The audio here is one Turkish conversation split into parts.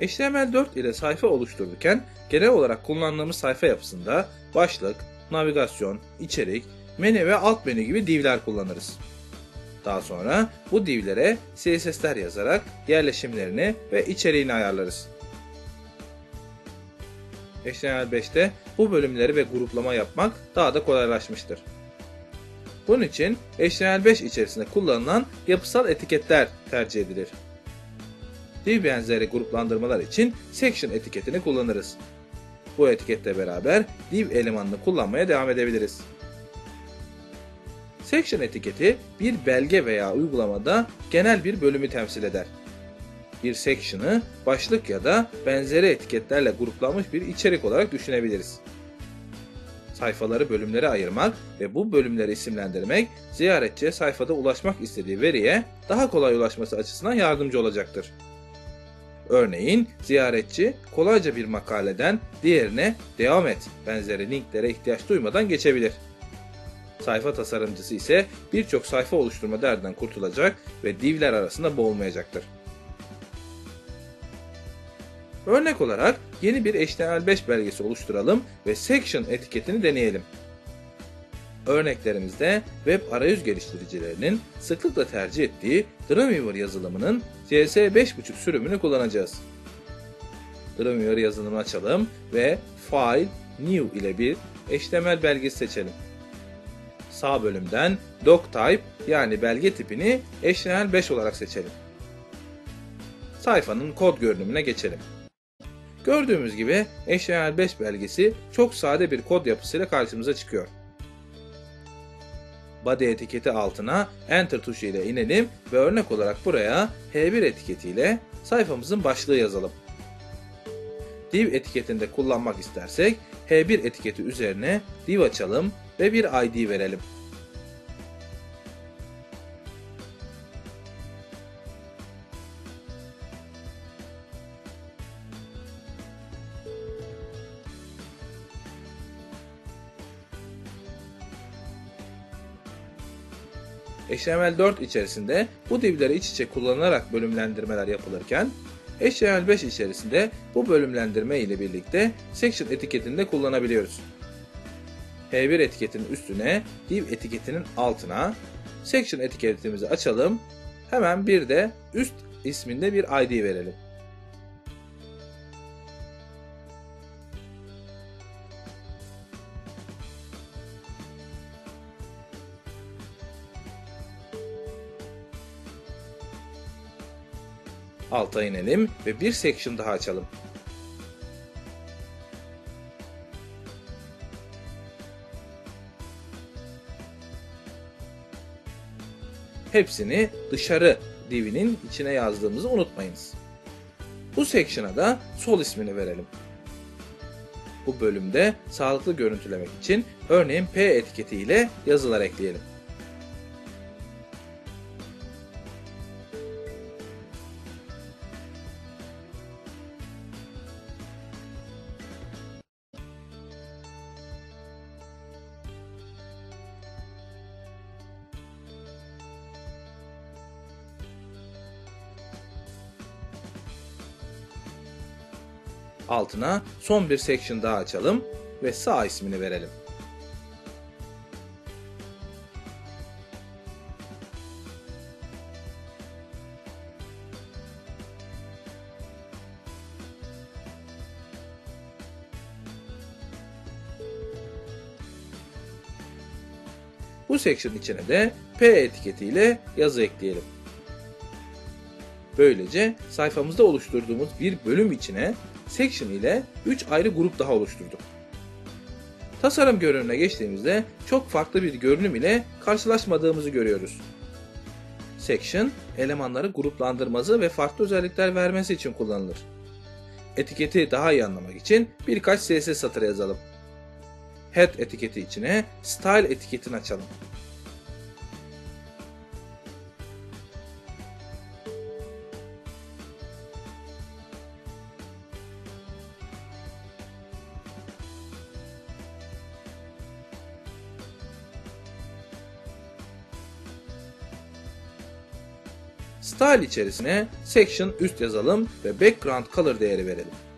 HTML4 ile sayfa oluştururken genel olarak kullandığımız sayfa yapısında başlık, navigasyon, içerik, menü ve alt menü gibi divler kullanırız. Daha sonra bu divlere CSS'ler yazarak yerleşimlerini ve içeriğini ayarlarız. HTML5'te bu bölümleri ve gruplama yapmak daha da kolaylaşmıştır. Bunun için HTML5 içerisinde kullanılan yapısal etiketler tercih edilir. Div benzeri gruplandırmalar için section etiketini kullanırız. Bu etiketle beraber div elemanını kullanmaya devam edebiliriz. Section etiketi bir belge veya uygulamada genel bir bölümü temsil eder. Bir section'ı başlık ya da benzeri etiketlerle gruplanmış bir içerik olarak düşünebiliriz. Sayfaları bölümlere ayırmak ve bu bölümleri isimlendirmek ziyaretçiye sayfada ulaşmak istediği veriye daha kolay ulaşması açısından yardımcı olacaktır. Örneğin ziyaretçi kolayca bir makaleden diğerine devam et benzeri linklere ihtiyaç duymadan geçebilir. Sayfa tasarımcısı ise birçok sayfa oluşturma derdinden kurtulacak ve divler arasında boğulmayacaktır. Örnek olarak yeni bir HTML5 belgesi oluşturalım ve section etiketini deneyelim. Örneklerimizde web arayüz geliştiricilerinin sıklıkla tercih ettiği Dreamweaver yazılımının CS 5.5 sürümünü kullanacağız. Dreamweaver yazılımını açalım ve File, New ile bir HTML belgesi seçelim. Sağ bölümden Doctype yani belge tipini HTML5 olarak seçelim. Sayfanın kod görünümüne geçelim. Gördüğümüz gibi HTML5 belgesi çok sade bir kod yapısıyla karşımıza çıkıyor. Body etiketi altına Enter tuşu ile inelim ve örnek olarak buraya H1 etiketiyle sayfamızın başlığı yazalım. Div etiketinde kullanmak istersek H1 etiketi üzerine div açalım ve bir ID verelim. HTML4 içerisinde bu divleri iç içe kullanılarak bölümlendirmeler yapılırken HTML5 içerisinde bu bölümlendirme ile birlikte section etiketini de kullanabiliyoruz. H1 etiketinin üstüne div etiketinin altına section etiketimizi açalım. Hemen bir de üst isminde bir ID verelim. Alta inelim ve bir section daha açalım. Hepsini dışarı divinin içine yazdığımızı unutmayınız. Bu section'a da sol ismini verelim. Bu bölümde sağlıklı görüntülemek için örneğin P etiketiyle yazılar ekleyelim. Altına son bir section daha açalım ve sağ ismini verelim. Bu section içine de P etiketiyle yazı ekleyelim. Böylece sayfamızda oluşturduğumuz bir bölüm içine section ile 3 ayrı grup daha oluşturduk. Tasarım görünümüne geçtiğimizde çok farklı bir görünüm ile karşılaşmadığımızı görüyoruz. Section, elemanları gruplandırması ve farklı özellikler vermesi için kullanılır. Etiketi daha iyi anlamak için birkaç CSS satırı yazalım. Head etiketi içine Style etiketini açalım. Style içerisine section üst yazalım ve background color değeri verelim.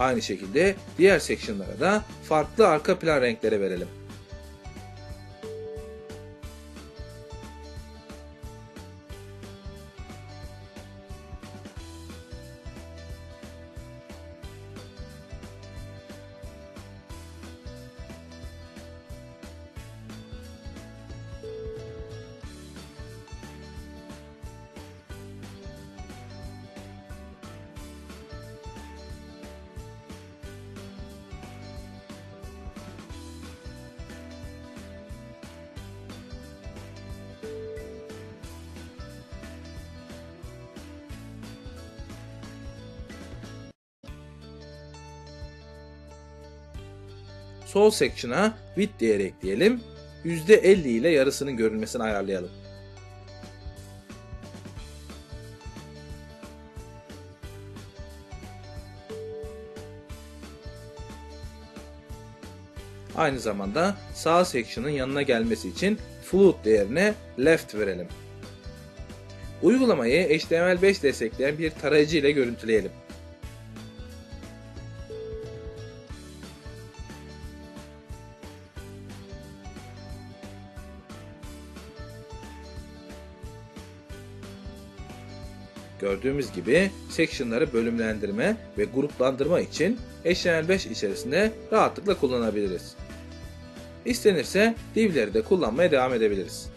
Aynı şekilde diğer section'lara da farklı arka plan renkleri verelim. Sol section'a width değeri ekleyelim. %50 ile yarısının görünmesini ayarlayalım. Aynı zamanda sağ section'ın yanına gelmesi için float değerine left verelim. Uygulamayı HTML5 destekleyen bir tarayıcı ile görüntüleyelim. Gördüğümüz gibi section'ları bölümlendirme ve gruplandırma için HTML5 içerisinde rahatlıkla kullanabiliriz. İstenirse divleri de kullanmaya devam edebiliriz.